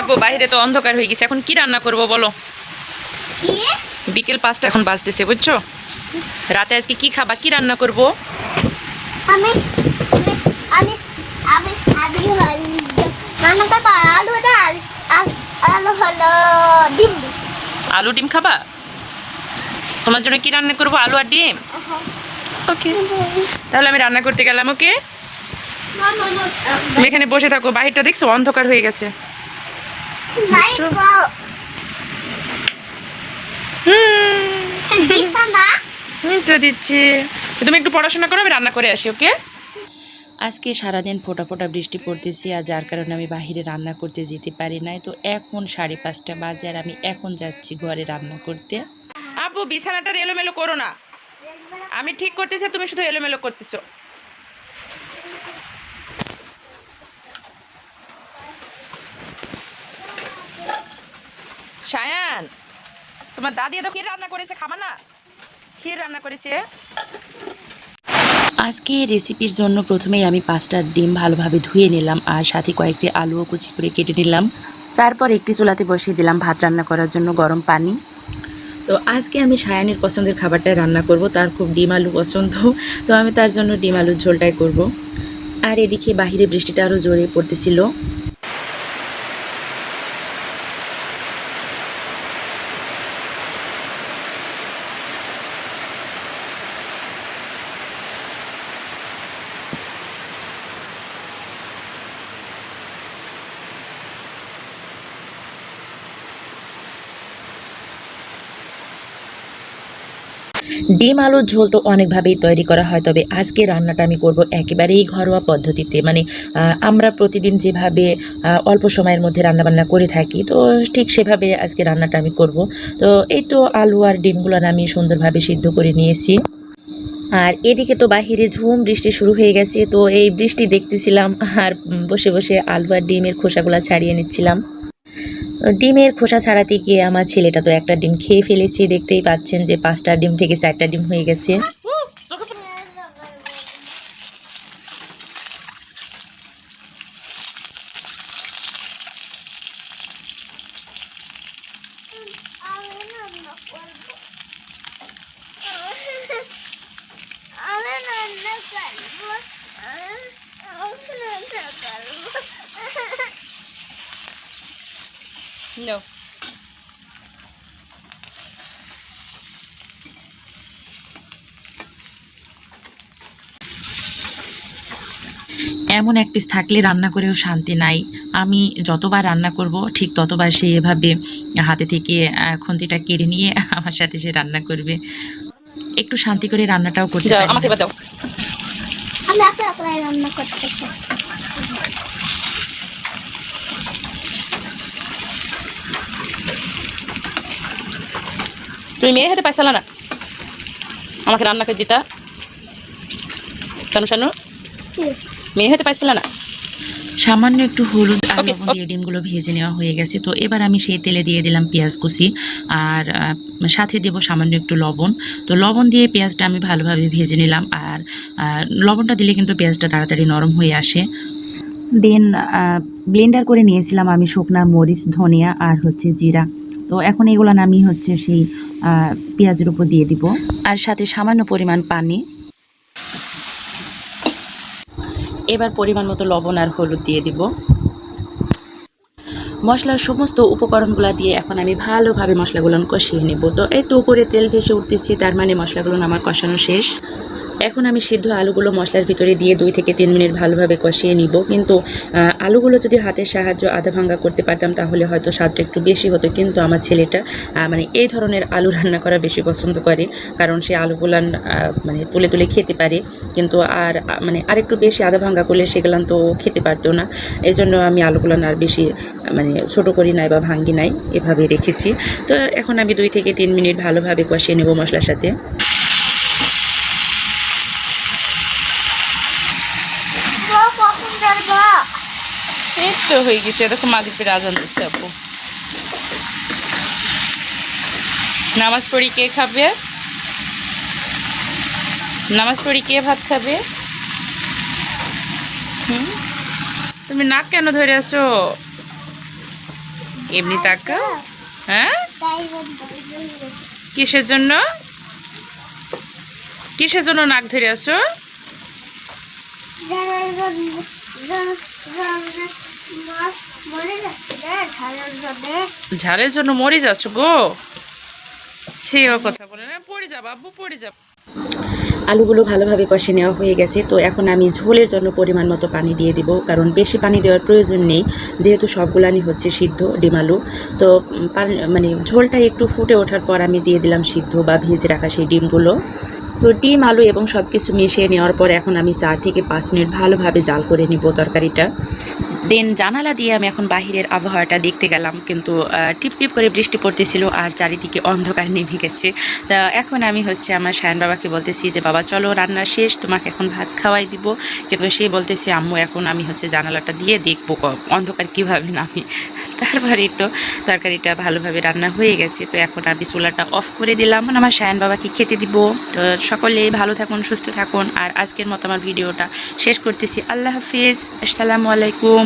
আব্বু বাইরে তো অন্ধকার হয়ে গেছে। এখন কি রান্না করব বলো? বিকেল পাঁচটা এখন বাজতেছে বুঝছ? রাতে আজকে কি খাবা? কি রান্না করব? আমি আমি আমি আমি আলু ডাল আলু হলো ডিম। আলু ডিম খাবা? তোমার জন্য কি রান্না করব? আলু আর ডিম? ওকে। তাহলে আমি রান্না করতে গেলাম ওকে? এখানে বসে থাকো বাহিরটা দেখছ? অন্ধকার হয়ে গেছে। হুম দিছা না এই তো দিচ্ছি। তুমি একটু পড়াশোনা করো আমি রান্না করে আসি ওকে? আজকে সারাদিন ফোটা ফোটা বৃষ্টি পড়তেছি আর যার কারণে আমি বাহিরে রান্না করতে যেতে পারি নাই। তো এখন সাড়ে পাঁচটা বাজে আর আমি এখন যাচ্ছি ঘরে রান্না করতে। আপু বিছানাটা এলোমেলো করো না। আমি ঠিক করতেছি তুমি শুধু এলোমেলো করতেছো। সায়ান, তোমার দাদি এত ক্ষীর রান্না করেছে, খাবা না? ক্ষীর রান্না করেছে। আজকে রেসিপির জন্য প্রথমেই আমি পাঁচটা ডিম ভালোভাবে ধুয়ে নিলাম আর সাথে কয়েকটি আলুও কুচি করে কেটে নিলাম। তারপর একটি চুলাতে বসিয়ে দিলাম ভাত রান্না করার জন্য গরম পানি। তো আজকে আমি সায়ানের পছন্দের খাবারটাই রান্না করব, তার খুব ডিম আলু পছন্দ। তো আমি তার জন্য ডিম আলুর ঝোলটাই করব। আর এদিকে বাহিরে বৃষ্টিটা আরও জোরে পড়তেছিল। ডিম আলুর ঝোল তো অনেকভাবেই তৈরি করা হয়, তবে আজকে রান্নাটা আমি করব একেবারেই ঘরোয়া পদ্ধতিতে। মানে আমরা প্রতিদিন যেভাবে অল্প সময়ের মধ্যে রান্নাবান্না করে থাকি, তো ঠিক সেভাবে আজকে রান্নাটা আমি করব। তো এই তো আলু আর ডিমগুলো আমি সুন্দরভাবে সিদ্ধ করে নিয়েছি। আর এদিকে তো বাহিরে ঝুম বৃষ্টি শুরু হয়ে গেছে, তো এই বৃষ্টি দেখতেছিলাম আর বসে বসে আলু আর ডিমের খোসাগুলো ছাড়িয়ে নিচ্ছিলাম। ডিমের খোসা ছাড়াতে গিয়ে আমার ছেলেটা তো একটা ডিম খেয়ে ফেলেছে দেখতেই পাচ্ছেন যে পাঁচটা ডিম থেকে চারটা ডিম হয়ে গেছে রান্না করব আমি রান্না করব No. এমন এক পিস থাকলে রান্না করেও শান্তি নাই আমি যতবার রান্না করব ঠিক ততবার সে এভাবে হাতে থেকে খুন্তিটা কেড়ে নিয়ে আমার সাথে সে রান্না করবে একটু শান্তি করে রান্নাটাও করতে পারি না। আমি রান্না করতেছি তুমি মেয়ে হাতে পাইছিলা না? আমাকে রান্না করে দিতা। শানু? শানু মেয়ে হাতে পাইছিলা না? সামান্য একটু হলুদ আর লবণ দিয়ে ডিমগুলো ভেজে নেওয়া হয়ে গেছে। তো এবার আমি সেই তেলে দিয়ে দিলাম পেঁয়াজ কুচি আর সাথে দেব সামান্য একটু লবণ। তো লবণ দিয়ে পেঁয়াজটা আমি ভালোভাবে ভেজে নিলাম আর লবণটা দিলে কিন্তু পেঁয়াজটা তাড়াতাড়ি নরম হয়ে আসে। দেন ব্লেন্ডার করে নিয়েছিলাম আমি শুকনা মরিচ ধনিয়া আর হচ্ছে জিরা। তো এখন এগুলো আমি হচ্ছে সেই পেঁয়াজের উপর দিয়ে দিব। আর সাথে সামান্য পরিমাণ পানি। এবার পরিমাণ মতো লবণ আর হলুদ দিয়ে দিব। মশলার সমস্ত উপকরণগুলো দিয়ে এখন আমি ভালোভাবে মশলাগুলো কষিয়ে নেব। তো এই তো উপরে তেল ভেসে উঠতেছি, তার মানে মশলাগুলো আমার কষানো শেষ। এখন আমি সিদ্ধ আলুগুলো মশলার ভিতরে দিয়ে দুই থেকে তিন মিনিট ভালোভাবে কষিয়ে নিব। কিন্তু আলুগুলো যদি হাতের সাহায্য আধা ভাঙ্গা করতে পারতাম তাহলে হয়তো স্বাদটা একটু বেশি হতো। কিন্তু আমার ছেলেটা মানে এই ধরনের আলু রান্না করা বেশি পছন্দ করে। কারণ সে আলুগুলান আহ, মানে তুলে তুলে খেতে পারে। কিন্তু আর মানে আরেকটু বেশি আধা ভাঙ্গা করলে সেগুলান তো খেতে পারতো না। এই জন্য আমি আলুগুলান আর বেশি মানে ছোট করি নাই বা ভাঙ্গি নাই এভাবে রেখেছি। তো এখন আমি দুই থেকে তিন মিনিট ভালোভাবে কষিয়ে নেব মশলার সাথে কখন যাব এই তো হয়ে গেছে দেখো মাগরিবের আজান দিচ্ছে আপু। নামাজ পড়ি কে খাবে? নামাজ পড়ি কে ভাত খাবে? হুম? তুমি নাক কেন ধরে আছো? এমনি তাকা? হ্যাঁ? কিসের জন্য? কিসের জন্য নাক ধরে আছো? মাছ মরে যাচ্ছে রে ঝালের জন্য। মরে যাচ্ছ গো? সে ও কথা বলে না পড়ে যাব আব্বু পড়ে যাব আলুগুলো ভালোভাবে কষে নেওয়া হয়ে গেছে তো এখন আমি ঝোলের জন্য পরিমাণ মতো পানি দিয়ে দিব কারণ বেশি পানি দেওয়ার প্রয়োজন নেই যেহেতু সবগুলানি হচ্ছে সিদ্ধ ডিম আলু। তো পানি- মানে ঝোলটা একটু ফুটে ওঠার পর আমি দিয়ে দিলাম সিদ্ধ বা ভেজে রাখা সেই ডিমগুলো। তো ডিম আলু এবং সব কিছু মিশিয়ে নেওয়ার পর এখন আমি চার থেকে পাঁচ মিনিট ভালোভাবে জাল করে নিব তরকারিটা। দেন জানালা দিয়ে আমি এখন বাহিরের আবহাওয়াটা দেখতে গেলাম, কিন্তু টিপ টিপ করে বৃষ্টি পড়তেছিল আর চারিদিকে অন্ধকার নেমে গেছে। তা এখন আমি হচ্ছে আমার সায়ন বাবাকে বলতেছি যে, বাবা, চলো, রান্না শেষ, তোমাকে এখন ভাত খাওয়াই দিব। কিন্তু সে বলতেছে, আম্মু, এখন আমি হচ্ছে জানালাটা দিয়ে দেখব, অন্ধকার কীভাবে নামি? তারপরে তো তরকারিটা ভালোভাবে রান্না হয়ে গেছে। তো এখন আমি চুলাটা অফ করে দিলাম। আমার সায়ন বাবাকে খেতে দিব। তো সকলে ভালো থাকুন, সুস্থ থাকুন। আর আজকের মতো আমার ভিডিওটা শেষ করতেছি। আল্লাহ হাফিজ। আসসালামু আলাইকুম।